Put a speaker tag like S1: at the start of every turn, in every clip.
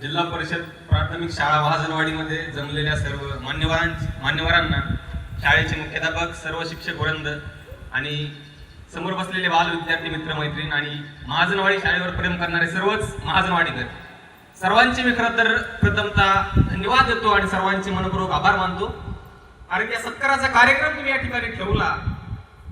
S1: जिल्हा परिषद प्राथमिक शाळा महाजनवाडीमध्ये जमलेल्या सर्व मान्यवरां मान्यवरांना शाळेचे मुख्याध्यापक सर्व शिक्षक वृंद आणि समोर बसलेले बाल विद्यार्थी मित्र मैत्रीण आणि महाजनवाडी शाळेवर प्रेम करणारे सर्वच महाजनवाडीकर. सर्वांचे मी खरं तर प्रथमता धन्यवाद देतो आणि सर्वांचे मनपूर्वक आभार मानतो. कारण या सत्काराचा कार्यक्रम तुम्ही या ठिकाणी ठेवला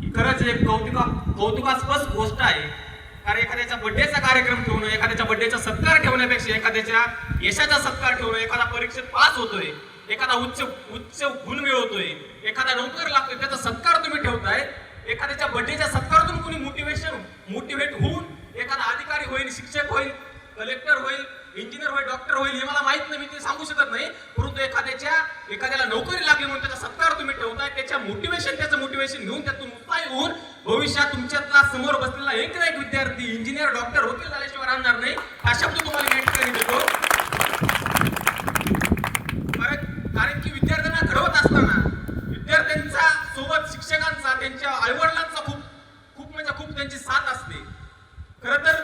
S1: ही खरंच एक कौतुका कौतुकास्पद गोष्ट आहे. कारण एखाद्याच्या बड्डेचा कार्यक्रम ठेवणं एखाद्याच्या बड्डेचा सत्कार ठेवण्यापेक्षा एखाद्याच्या यशाचा सत्कार ठेवणं एखादा परीक्षेत पास होतोय एखादा उच्च उच्च गुण मिळवतोय एखादा नोकर लागतोय त्याचा सत्कार तुम्ही ठेवताय एखाद्याच्या बड्डेच्या सत्कारातून कोणी मोटिवेशन मोटिवेट होऊन एखादा अधिकारी होईल शिक्षक होईल कलेक्टर होईल इंजिनियर होईल डॉक्टर होईल हे मला माहीत नाही मी ते सांगू शकत नाही. परंतु एखाद्याच्या एखाद्याला नोकरी लागली म्हणून त्याचा सत्कार तुम्ही ठेवताय त्याच्या मोटिवेशन त्याचं मोटिवेशन घेऊन त्यातून उत्साही होऊन भविष्यात तुमच्यातला समोर बसलेला एक ना एक विद्यार्थी इंजिनियर डॉक्टर होतील झाल्याशिवाय राहणार नाही. हा शब्द तुम्हाला या ठिकाणी देतो कारण कारण की विद्यार्थ्यांना घडवत असताना विद्यार्थ्यांचा सोबत शिक्षकांचा त्यांच्या आईवडिलांचा खूप खूप म्हणजे खूप त्यांची साथ असते खर तर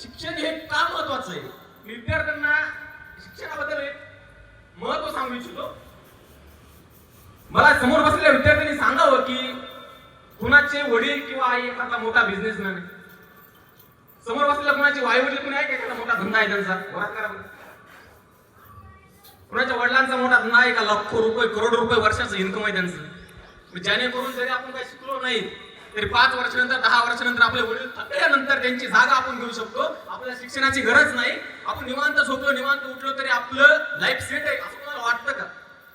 S1: शिक्षण हे का महत्वाचं आहे मी विद्यार्थ्यांना शिक्षणाबद्दल एक महत्त्व सांगू इच्छितो मला समोर बसलेल्या विद्यार्थ्यांनी सांगावं की कुणाचे वडील किंवा आई एखादा मोठा बिझनेसमॅन आहे. समोर बसलेल्या कुणाचे आई वडील कुणी आहे का? एखादा मोठा धंदा आहे त्यांचा. वरात करा कुणाच्या वडिलांचा मोठा धंदा आहे का? लाखो रुपये करोड रुपये वर्षाचं इन्कम आहे त्यांचं. म्हणजे जेणेकरून जरी आपण काही शिकलो नाही तरी पाच वर्षानंतर दहा वर्षानंतर आपले वडील थकल्यानंतर त्यांची जागा आपण घेऊ शकतो. आपल्याला शिक्षणाची गरज नाही. आपण निवांत झोपलो निवांत उठलो तरी आपलं लाईफ सेट आहे. असं तुम्हाला वाटतं का?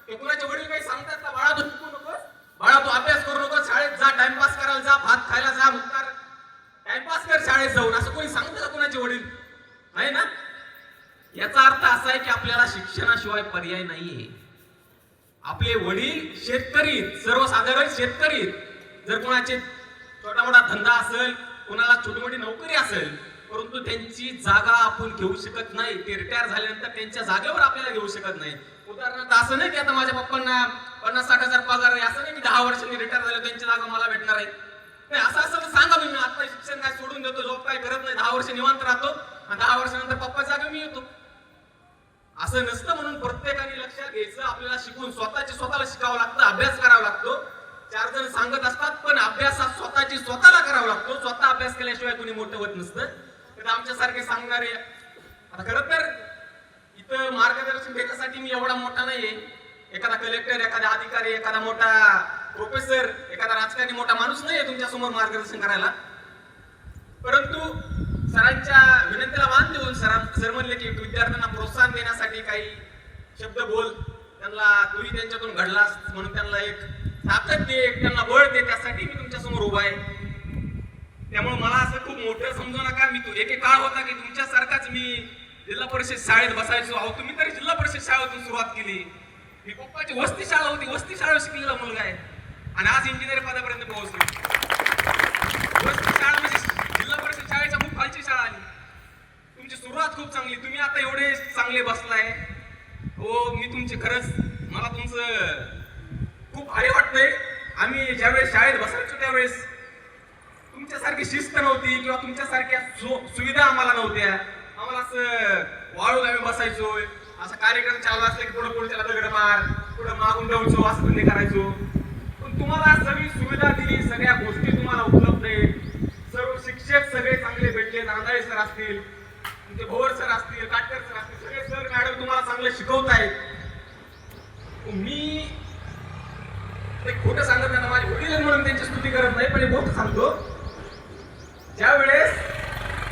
S1: ते कुणाचे वडील काही सांगतात का? बाळा तू शिकू नकोस. बाळा तू अभ्यास करू नकोस. शाळेत जा टाइमपास करायला जा मुक्तार टाइमपास कर शाळेत जाऊन असं कोणी सांगतं का कुणाचे वडील नाही ना? याचा अर्थ असा आहे की आपल्याला शिक्षणाशिवाय पर्याय नाहीये. आपले वडील शेतकरी सर्वसाधारण शेतकरी. जर कोणाचे छोटा मोठा धंदा असेल कोणाला छोटी मोठी नोकरी असेल परंतु त्यांची जागा आपण घेऊ शकत नाही ते रिटायर झाल्यानंतर त्यांच्या जागेवर आपल्याला घेऊ शकत नाही. उदाहरणार्थ असं नाही की आता माझ्या पप्पांना पन्नास साठ हजार पगार आहे असं नाही की दहा वर्षांनी रिटायर झाले त्यांची जागा मला भेटणार आहे. नाही असं असं तर सांगा मी आता शिक्षण काय सोडून देतो जॉब काय करत नाही दहा वर्ष निवांत राहतो. दहा वर्षानंतर पप्पा जागा मी येतो. असं नसतं म्हणून प्रत्येकाने लक्षात घ्यायचं आपल्याला शिकून स्वतःचे स्वतःला शिकावं लागतं अभ्यास करावा लागतो. चार जण सांगत असतात पण अभ्यास हा स्वतःची स्वतःला करावा लागतो. स्वतः अभ्यास केल्याशिवाय कुणी मोठं होत नसतं. तर आमच्यासारखे सांगणारे आता खरं तर इथं मार्गदर्शन देण्यासाठी मी एवढा मोठा नाहीये. एखादा कलेक्टर एखादा अधिकारी एखादा मोठा प्रोफेसर एखादा राजकारणी मोठा माणूस नाहीये तुमच्यासमोर मार्गदर्शन करायला. परंतु सरांच्या विनंतीला मान देऊन सर म्हणले की विद्यार्थ्यांना प्रोत्साहन देण्यासाठी काही शब्द बोल. त्यांना तुम्ही त्यांच्यातून घडलास म्हणून त्यांना एक ताकद दे एक त्यांना बळ दे त्यासाठी मी तुमच्यासमोर उभा आहे. त्यामुळे मला असं खूप मोठं समजू नका. मी तू एक काळ होता की तुमच्यासारखाच मी जिल्हा परिषद शाळेत बसायचो अहो तुम्ही तरी जिल्हा परिषद शाळेतून सुरुवात केली. मी पप्पाची वस्ती शाळा होती. वस्ती शाळेत शिकलेला मुलगा आहे. आणि आज इंजिनिअर पदापर्यंत पोहोचलो वस्ती शाळा म्हणजे जिल्हा परिषद शाळेच्या खूप खालची शाळा आली तुमची सुरुवात खूप चांगली. तुम्ही आता एवढे चांगले बसलाय. हो मी तुमचे खरंच मला तुमचं खूप भारी वाटतंय. आम्ही ज्यावेळेस शाळेत बसायचो त्यावेळेस तुमच्यासारखी शिस्त नव्हती किंवा तुमच्यासारख्या सुविधा आम्हाला नव्हत्या. आम्हाला असं वाळून आम्ही बसायचो. असा कार्यक्रम चालू असला की पुढे पुढच्याला दगड मार पुढे मागून जाऊचो असं धंदे करायचो. पण तुम्हाला सगळी सुविधा दिली सगळ्या गोष्टी तुम्हाला उपलब्ध आहेत. सर्व शिक्षक सगळे चांगले भेटले नांदाळे सर असतील तुमचे भोवर सर असतील काटकर सर असतील सगळे सर मॅडम तुम्हाला चांगले शिकवतायत. मी खोटं सांगत नाही ना, माझे वडील म्हणून त्यांची स्तुती करत नाही पण एक गोष्ट सांगतो. ज्या वेळेस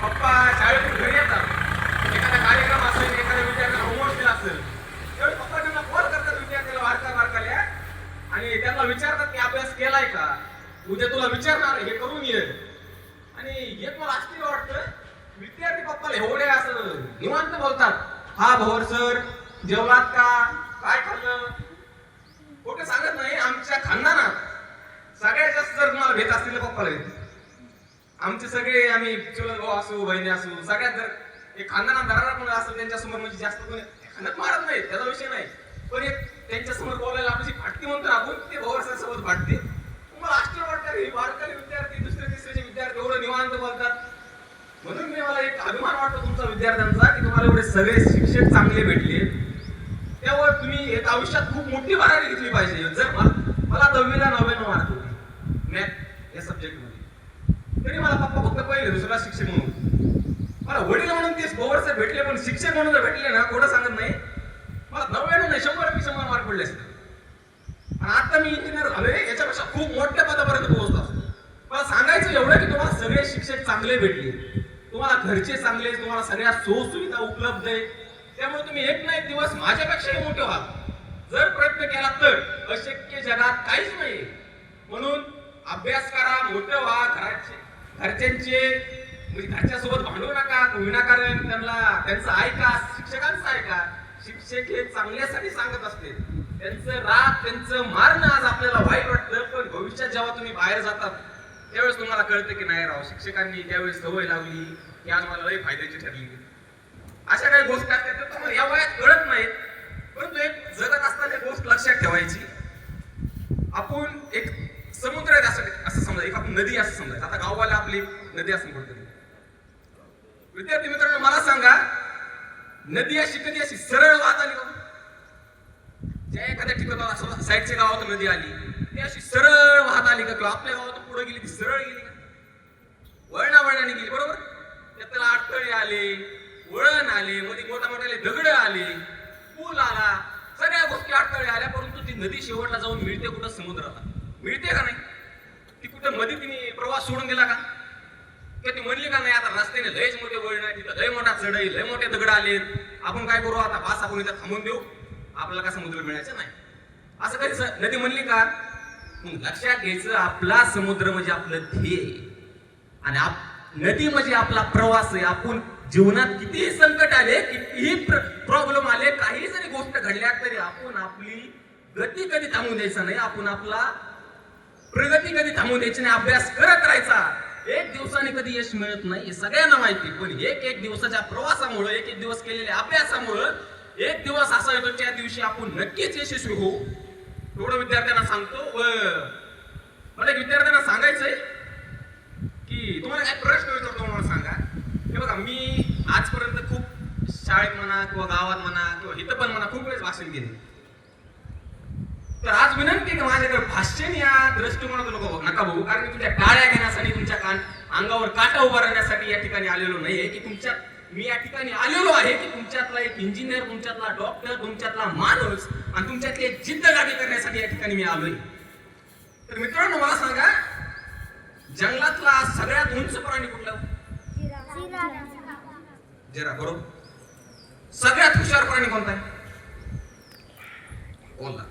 S1: पप्पा शाळेतून घरी येतात एखादा कार्यक्रम असेल एखाद्या विद्यार्थ्याला होमवर्क दिला असेल त्यावेळी पप्पा त्यांना कॉल करतात विद्यार्थ्याला वारका वारकाल्या आणि त्यांना विचारतात की अभ्यास केलाय का? उद्या तुला विचारणार हे करून ये. आणि हे मला आश्चर्य वाटतं विद्यार्थी पप्पाला एवढे असं निवांत बोलतात. हा भवर सर जेवणात का काय खाल्लं? कुठे सांगत नाही आमच्या खानदानात. सगळ्यात जास्त जर तुम्हाला भेट असतील तर पप्पाला आमचे सगळे आम्ही चुलत भाऊ असू बहिणी असू सगळ्यात जर एक खानदानात दरारा कोणी असेल त्यांच्यासमोर म्हणजे जास्त कोणी खानत मारत नाही त्याचा विषय नाही. पण एक त्यांच्यासमोर बोलायला आपली फाटते म्हणतो आपण ते भाऊ सर सोबत फाटते. तुम्हाला आश्चर्य वाटतं हे वारकरी विद्यार्थी दुसरे तिसऱ्याचे विद्यार्थी एवढं निवांत बोलतात. म्हणून मी मला एक अभिमान वाटतो तुमचा विद्यार्थ्यांचा की तुम्हाला एवढे सगळे शिक्षक चांगले भेटले. त्यावर तुम्ही एक आयुष्यात खूप मोठी भरारी घेतली पाहिजे. जर मला मला दहावीला नव्याण्णव मार्क होते मॅथ या सब्जेक्टमध्ये तरी मला पप्पा फक्त पहिले दुसरा शिक्षक म्हणून. मला वडील म्हणून ते सर भेटले पण शिक्षक म्हणून जर भेटले ना कोणं सांगत नाही? मला नव्याण्णव नाही शंभर पैकी शंभर मार्क पडले असते. आणि आता मी इंजिनियर झालोय याच्यापेक्षा खूप मोठ्या पदापर्यंत पोहोचलो असतो. मला सांगायचं एवढं की तुम्हाला सगळे शिक्षक चांगले भेटले. तुम्हाला घरचे चांगले तुम्हाला सगळ्या सोयीसुविधा उपलब्ध आहे. त्यामुळे तुम्ही एक ना एक दिवस माझ्यापेक्षाही मोठे व्हा. जर प्रयत्न केला तर अशक्य जगात काहीच नाही. म्हणून अभ्यास करा मोठं व्हा. घराचे घरच्यांचे म्हणजे घरच्यासोबत भांडू नका विनाकारण त्यांना त्यांचं ऐका शिक्षकांचं ऐका. शिक्षक हे चांगल्यासाठी सांगत असते. त्यांचं राग त्यांचं मारणं आज आपल्याला वाईट वाटतं पण भविष्यात जेव्हा तुम्ही बाहेर जातात त्यावेळेस तुम्हाला कळतं की नाही राव शिक्षकांनी त्यावेळेस सवय लावली ही आज मला लय फायद्याची ठरली. अशा काही गोष्टी असतात त्या तुम्हाला या वयात कळत नाहीत. परंतु एक जगत असताना गोष्ट लक्षात ठेवायची. आपण एक समुद्र आहे असं असं समजा एक आपण नदी असं समजायचं आता गाववाला आपली नदी असं म्हणतो विद्यार्थी मित्रांनो मला सांगा नदी अशी कधी अशी सरळ वाहत आली का ज्या एखाद्या ठिकाणी असं साईडच्या गावात नदी आली ती अशी सरळ वाहत आली का? किंवा आपल्या गावातून पुढे गेली ती सरळ गेली का? वळणा वळणाने गेली बरोबर? त्यातला त्याला अडथळे आले वळण आले मध्ये मोठ्या मोठ्याले दगड आले पूल आला सगळ्या गोष्टी अडथळे आल्या परंतु ती नदी शेवटला जाऊन मिळते कुठं समुद्राला मिळते का नाही? ती कुठं मध्ये तिने प्रवास सोडून दिला का? किंवा ती म्हणली का नाही आता रस्त्याने लयच मोठे वळण आहे तिथं लय मोठा चढई लय मोठे दगड आले. आपण काय करू आता? बास आपण इथं थांबून देऊ. आपल्याला का समुद्र मिळायचं नाही. असं कधी नदी म्हणली का? मग लक्षात घ्यायचं आपला समुद्र म्हणजे आपलं ध्येय. आणि आप- नदी म्हणजे आपला प्रवास आहे. आपण जीवनात कितीही संकट आले कितीही प्रॉब्लेम आले काही जरी गोष्ट घडल्या तरी आपण आपली गती कधी थांबून द्यायचं नाही. आपण आपला प्रगती कधी थांबून द्यायची नाही. अभ्यास करत राहायचा एक दिवसाने कधी यश मिळत नाही हे सगळ्यांना माहिती पण एक एक दिवसाच्या प्रवासामुळे एक एक दिवस केलेल्या अभ्यासामुळं एक दिवस असा येतो त्या दिवशी आपण नक्कीच यशस्वी होऊ. एवढं विद्यार्थ्यांना सांगतो. व मला विद्यार्थ्यांना सांगायचंय की तुम्हाला काय प्रश्न विचारतो मी आजपर्यंत खूप शाळेत म्हणा किंवा गावात म्हणा किंवा इथं पण म्हणा खूप वेळेस भाषण केले. तर आज विनंती का माझ्याकडे भाषण या दृष्टिकोनातून नको नका भाऊ कारण मी तुमच्या टाळ्या घेण्यासाठी तुमच्या कान अंगावर काटा उभा राहण्यासाठी या ठिकाणी आलेलो नाहीये की तुमच्या मी या ठिकाणी आलेलो आहे की तुमच्यातला एक इंजिनियर तुमच्यातला डॉक्टर तुमच्यातला माणूस आणि तुमच्यातली एक जिद्द जागी करण्यासाठी या ठिकाणी मी आलोय. तर मित्रांनो मला सांगा जंगलातला सगळ्यात उंच प्राणी कुठला? जरा बरोबर सगळ्यात हुशार प्राणी कोणता आहे? कोणता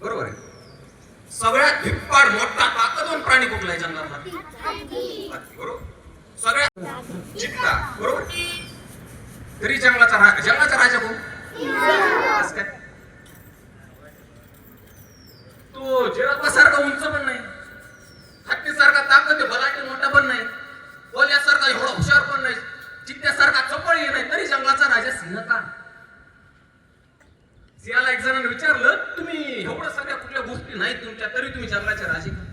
S1: बरोबर आहे. सगळ्यात भिप्पाड मोठा ताकदवान प्राणी कुठला आहे जंगलातला? बरोबर. सगळ्यात चित्ता बरोबर. तरी जंगलाचा राजा जंगलाचा राजा कोण? काय? तो जिराफासारखा उंच पण नाही. हत्तीसारखा ताकद बलाटी मोठा पण नाही. कोल्यासारखा एवढा हुशार पण नाही. चित्त्यासारखा येत नाही तरी जंगलाचा राजा सिंह का सिंहाला एक जणांना विचारलं तुम्ही एवढं सगळ्या कुठल्या गोष्टी नाही तुमच्या तरी तुम्ही जंगलाचे राजे का?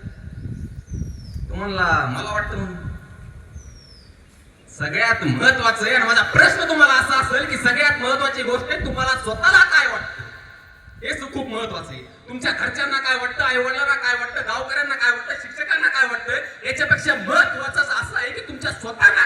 S1: तो म्हणला मला वाटतं म्हणून. सगळ्यात महत्वाचं आहे आणि माझा प्रश्न तुम्हाला असा असेल की सगळ्यात महत्वाची गोष्ट आहे तुम्हाला स्वतःला काय वाटतं? हेच खूप महत्वाचं आहे. तुमच्या घरच्यांना काय वाटतं आई वडिलांना काय वाटतं गावकऱ्यांना काय वाटतं शिक्षकांना काय वाटतं याच्यापेक्षा महत्वाचं असं आहे की तुमच्या स्वतःला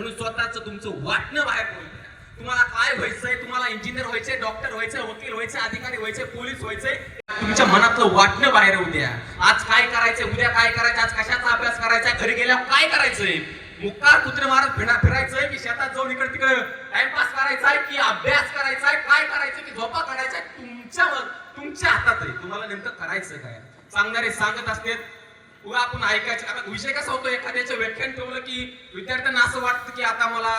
S1: म्हणून स्वतःच तुमचं वाटणं बाहेर पडू द्या. तुम्हाला काय व्हायचंय तुम्हाला इंजिनियर व्हायचंय डॉक्टर व्हायचंय वकील व्हायचंय अधिकारी व्हायचंय पोलीस व्हायचंय तुमच्या मनातलं वाटणं बाहेर येऊ द्या. आज काय करायचंय उद्या काय करायचं आज कशाचा अभ्यास करायचा घरी गेल्यावर काय करायचंय? मुक्का कुत्रे मारत फिरा फिरायचंय की शेतात जाऊन इकडे तिकडे टाइमपास करायचाय की अभ्यास करायचाय काय करायचं की झोपा काढायचा तुमच्या तुमच्या हातात आहे तुम्हाला नेमकं करायचं काय? सांगणारे सांगत असतात उगा आपण ऐकायचं. आता विषय कसा होतो एखाद्याचं व्याख्यान ठेवलं की विद्यार्थ्यांना असं वाटतं की आता मला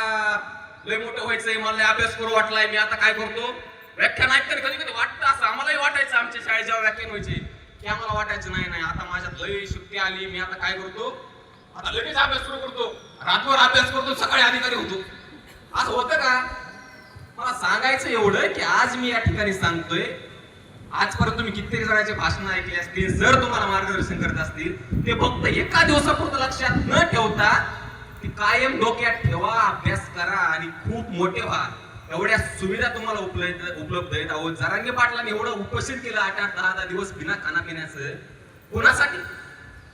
S1: लय मोठं व्हायचंय मला अभ्यास करू वाटलाय मी आता काय करतो? व्याख्यान ऐकताना कधी कधी वाटतं असं. आम्हालाही वाटायचं आमच्या शाळेत जेव्हा व्याख्यान व्हायचे की आम्हाला वाटायचं नाही नाही आता माझ्यात लय शक्ती आली मी आता काय करतो? आता लगेच अभ्यास सुरू करतो. रातभर अभ्यास करतो सकाळी अधिकारी होतो. असं होतं का? मला सांगायचं एवढं की आज मी या ठिकाणी सांगतोय आजपर्यंत तुम्ही कित्येक जणांचे भाषण ऐकले असतील जर तुम्हाला मार्गदर्शन करत असतील ते फक्त एका दिवसापुरतं लक्षात न ठेवता ती कायम डोक्यात ठेवा अभ्यास करा आणि खूप मोठे व्हा. एवढ्या सुविधा तुम्हाला उपलब्ध उपलब्ध आहेत. आहोत जरांगे पाटलांनी एवढं उपस्थित केलं आठ आठ दहा दहा दिवस बिना खाण्यापिण्याचं कोणासाठी?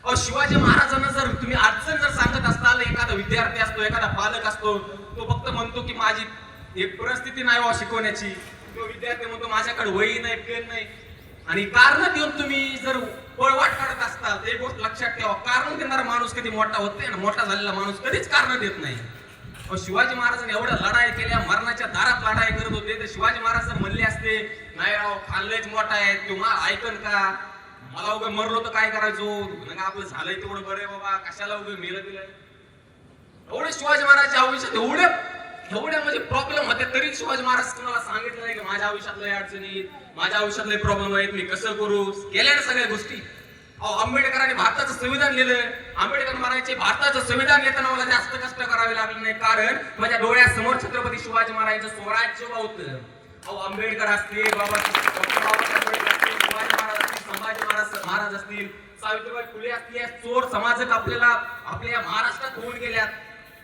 S1: अहो शिवाजी महाराजांना जर तुम्ही अडचण जर सांगत असताल एखादा विद्यार्थी असतो एखादा पालक असतो तो फक्त म्हणतो की माझी एक परिस्थिती नाही वा शिकवण्याची. तो विद्यार्थी म्हणतो माझ्याकडे वही नाही पेन नाही. आणि कारण देऊन तुम्ही जर पळवाट काढत असताल एक गोष्ट लक्षात ठेवा. कारण देणारा माणूस कधी मोठा होत नाही आणि मोठा झालेला माणूस कधीच कारण देत नाही. शिवाजी महाराजांनी एवढ्या लढाई केल्या मरणाच्या दारात लढाई करत होते. तर शिवाजी महाराज जर म्हणले असते नाही राव खाल्लेच मोठा आहे किंवा ऐकन का? मला उभे मरलो तर काय करायचो? आपलं झालंय तेवढं बरं आहे बाबा कशाला उभे मेलं दिलं एवढे शिवाजी महाराजच्या आयुष्यात एवढे एवढ्या म्हणजे प्रॉब्लेम होते तरी शिवाजी महाराज तुम्हाला सांगितलं नाही की माझ्या आयुष्यात लय अडचणी माझ्या आयुष्यात लय प्रॉब्लेम आहेत मी कसं करू? केल्या ना सगळ्या गोष्टी. अहो आंबेडकरांनी भारताचं संविधान लिहिलं आंबेडकर महाराजचे भारताचं संविधान लिहिताना मला जास्त कष्ट करावे लागले नाही कारण माझ्या डोळ्यासमोर छत्रपती शिवाजी महाराजांचं स्वराज्य होतं. अहो आंबेडकर असतील बाबा शिवाजी महाराज असतील संभाजी महाराज महाराज असतील सावित्रीबाई फुले असतील चोर समाजक आपल्याला आपल्या महाराष्ट्रात होऊन गेल्यात.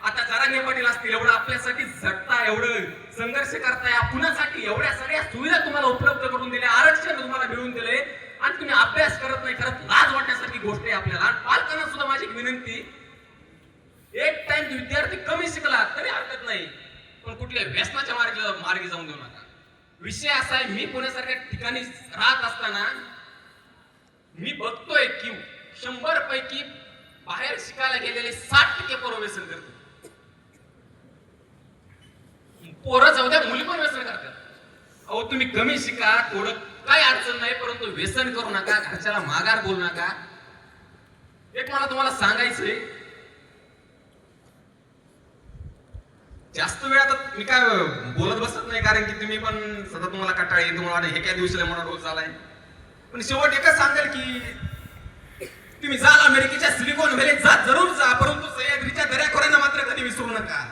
S1: आता जरांगे पाटील असतील एवढं आपल्यासाठी झटता एवढं संघर्ष करताय कुणासाठी एवढ्या सगळ्या सुविधा तुम्हाला उपलब्ध करून दिल्या आरक्षण तुम्हाला मिळवून दिले. आणि तुम्ही अभ्यास करत नाही करत लाज वाटण्यासारखी गोष्ट आहे आपल्याला. आणि पालकांना सुद्धा माझी विनंती एक टाइम विद्यार्थी कमी शिकला तरी हरकत नाही. पण कुठल्या व्यसनाच्या मार्ग मार्गी जाऊन देऊ नका. विषय असा आहे मी पुण्यासारख्या ठिकाणी राहत असताना मी बघतोय की शंभर पैकी बाहेर शिकायला गेलेले साठ टक्के पोरं व्यसन पोरं जाऊ द्या मुली पण व्यसन करतात. अहो तुम्ही कमी शिका थोडं काय अडचण नाही परंतु व्यसन करू नका घरच्याला माघार बोलू नका. एक मला तुम्हाला सांगायचंय. जास्त वेळ आता मी काय बोलत बसत नाही कारण की तुम्ही पण सतत तुम्हाला कटाळ येईल तुम्हाला हे काय दिवशीला म्हणून रोज झालाय. पण शेवट एकच सांगेल की तुम्ही जाल अमेरिकेच्या सिलिकॉन व्हॅलीत जा जरूर जा परंतु सह्याद्रीच्या दर्याखोऱ्यांना मात्र कधी विसरू नका.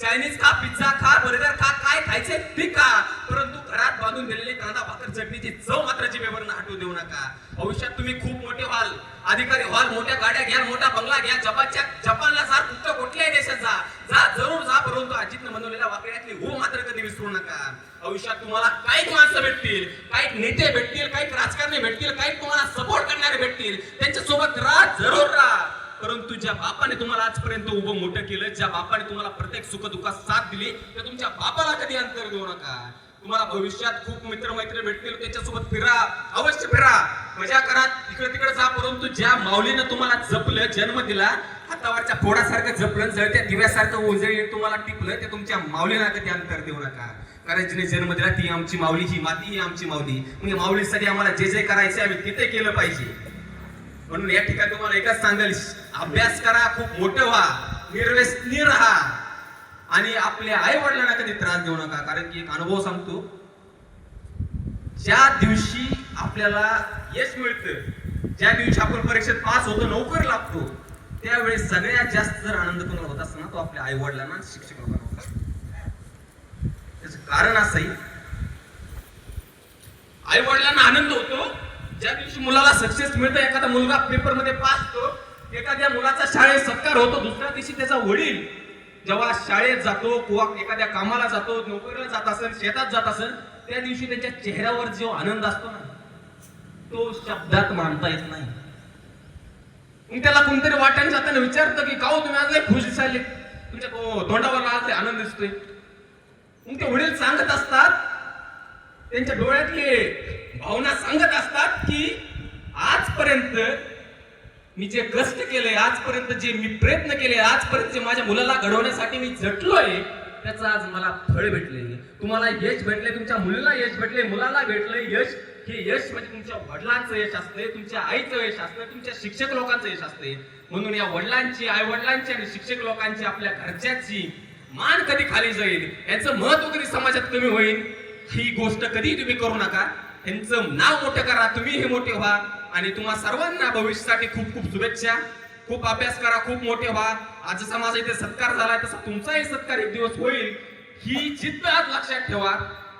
S1: चायनीज खा पिझ्झा खा बर्गर खा काय खायचे ते खा. परंतु घरात बांधून दिलेली कांदा भाकर चटणीची चव मात्र जिमेवर हटवू देऊ नका. भविष्यात तुम्ही खूप मोठे व्हाल. अधिकारी व्हाल मोठ्या गाड्या घ्या मोठा बंगला घ्या. जपानच्या जपानला जा कुठल्या कुठल्याही देशात जा. जा जरूर जा परंतु अजितनं बनवलेल्या वाकड्यातली हो मात्र कधी विसरू नका. भविष्यात तुम्हाला काही माणसं भेटतील काही नेते भेटतील काही राजकारणी भेटतील काही तुम्हाला सपोर्ट करणारे भेटतील. त्यांच्यासोबत राहा जरूर राहा. परंतु ज्या बापाने तुम्हाला आजपर्यंत उभं मोठं केलं ज्या बापाने तुम्हाला प्रत्येक सुखदुःखात साथ दिली त्या तुमच्या बापाला कधी अंतर देऊ नका. तुम्हाला भविष्यात खूप मित्र मैत्री भेटतील त्याच्यासोबत फिरा अवश्य फिरा. मजा करा तिकडे तिकडे जा परंतु ज्या माऊलीनं तुम्हाला जपलं जन्म दिला हातावरच्या फोडासारखं जपलं जळत्या दिव्यासारखं ओझळी तुम्हाला टिपलं ते तुमच्या माऊलीला कधी अंतर देऊ नका. कारण जिने जन्म दिला ती आमची माऊली ही माती ही आमची माऊली. म्हणजे माऊलीसाठी आम्हाला जे जे करायचे आम्ही तिथे केलं पाहिजे. म्हणून या ठिकाणी तुम्हाला एकच सांगेल अभ्यास करा खूप मोठं व्हा निर्व्यसनी राहा आणि आपल्या आई वडिलांना कधी त्रास देऊ नका कारण की एक अनुभव सांगतो. ज्या दिवशी आपल्याला यश मिळतं ज्या दिवशी आपण परीक्षेत पास होतो नोकर लागतो त्यावेळेस सगळ्यात जास्त जर आनंद कोणाला होत असताना तो आपल्या आई वडिलांना शिक्षक लोकांना त्याचं कारण असंही आई वडिलांना आनंद होतो. ज्या दिवशी मुलाला सक्सेस मिळतं एखादा मुलगा पेपरमध्ये पास होतो एखाद्या मुलाचा शाळेत सत्कार होतो दुसऱ्या दिवशी त्याचा वडील जेव्हा शाळेत जातो किंवा एखाद्या कामाला जातो नोकरीला जात असेल शेतात जात असेल त्या दिवशी त्यांच्या चेहऱ्यावर जो आनंद असतो ना तो शब्दात मांडता येत नाही. मग त्याला कोणतरी वाट्याने जाताना विचारतं की काहो तुम्ही आज खुश दिसायले. तुमच्या तोंडावर आज आनंद दिसतोय. मग ते वडील सांगत असतात त्यांच्या डोळ्यातले भावना सांगत असतात की आजपर्यंत मी जे कष्ट केले आजपर्यंत जे मी प्रयत्न केले आजपर्यंत जे माझ्या मुलाला घडवण्यासाठी मी झटलोय त्याचं आज मला फळ भेटले. तुम्हाला यश भेटले तुमच्या मुलीला यश भेटले मुलाला भेटले यश. हे यश म्हणजे तुमच्या वडिलांचं यश असते तुमच्या आईचं यश असतं तुमच्या शिक्षक लोकांचं यश असते. म्हणून या वडिलांची आई वडिलांची आणि शिक्षक लोकांची आपल्या घरच्याची मान कधी खाली जाईल? यांचं महत्त्व कधी समाजात कमी होईल? ही गोष्ट कधी तुम्ही करू नका. यांचं नाव मोठं करा तुम्ही हे मोठे व्हा. आणि तुम्हा सर्वांना भविष्यासाठी खूप खूप शुभेच्छा. खूप अभ्यास करा खूप मोठे व्हा. आज जसा माझा इथे सत्कार झालाय तसा तुमचाही सत्कार एक दिवस होईल. ही जिद्द आज लक्षात ठेवा.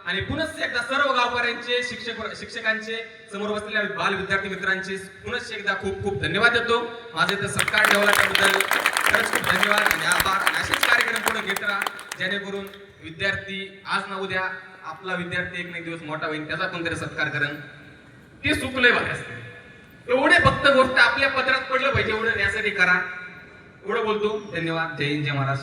S1: आणि पुनश्च एकदा सर्व गावकऱ्यांचे शिक्षक शिक्षकांचे समोर बसलेल्या बाल विद्यार्थी मित्रांचे पुनश्च एकदा खूप खूप धन्यवाद देतो. माझा इथे सत्कार ठेवला त्याबद्दल खरंच खूप धन्यवाद आणि आभार. आणि असेच कार्यक्रम पुढे घेत राहा जेणेकरून विद्यार्थी आज ना उद्या आपला विद्यार्थी एक ना दिवस मोठा होईल त्याचा पण तरी सत्कार करण ते चुकलंय बघा एवढे फक्त गोष्ट आपल्या पत्रात पडलं पाहिजे एवढं यासाठी करा. एवढं बोलतो. धन्यवाद. जय हिंद जय महाराज